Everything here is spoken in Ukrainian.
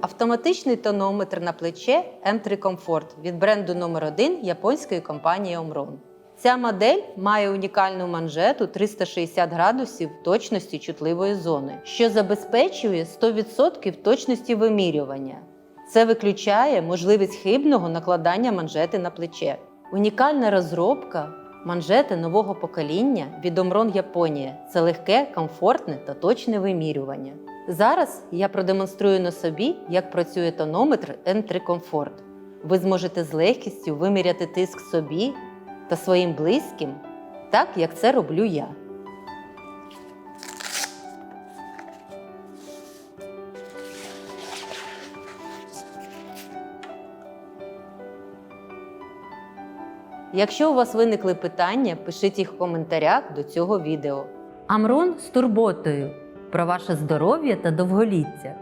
Автоматичний тонометр на плече M3 Comfort від бренду номер 1 японської компанії Omron. Ця модель має унікальну манжету 360 градусів точності чутливої зони, що забезпечує 100% точності вимірювання. Це виключає можливість хибного накладання манжети на плече. Унікальна розробка манжети нового покоління від Omron Японія це легке, комфортне та точне вимірювання. Зараз я продемонструю на собі, як працює тонометр N3 Comfort. Ви зможете з легкістю виміряти тиск собі та своїм близьким, так як це роблю я. Якщо у вас виникли питання, пишіть їх в коментарях до цього відео. Амрон з турботою про ваше здоров'я та довголіття.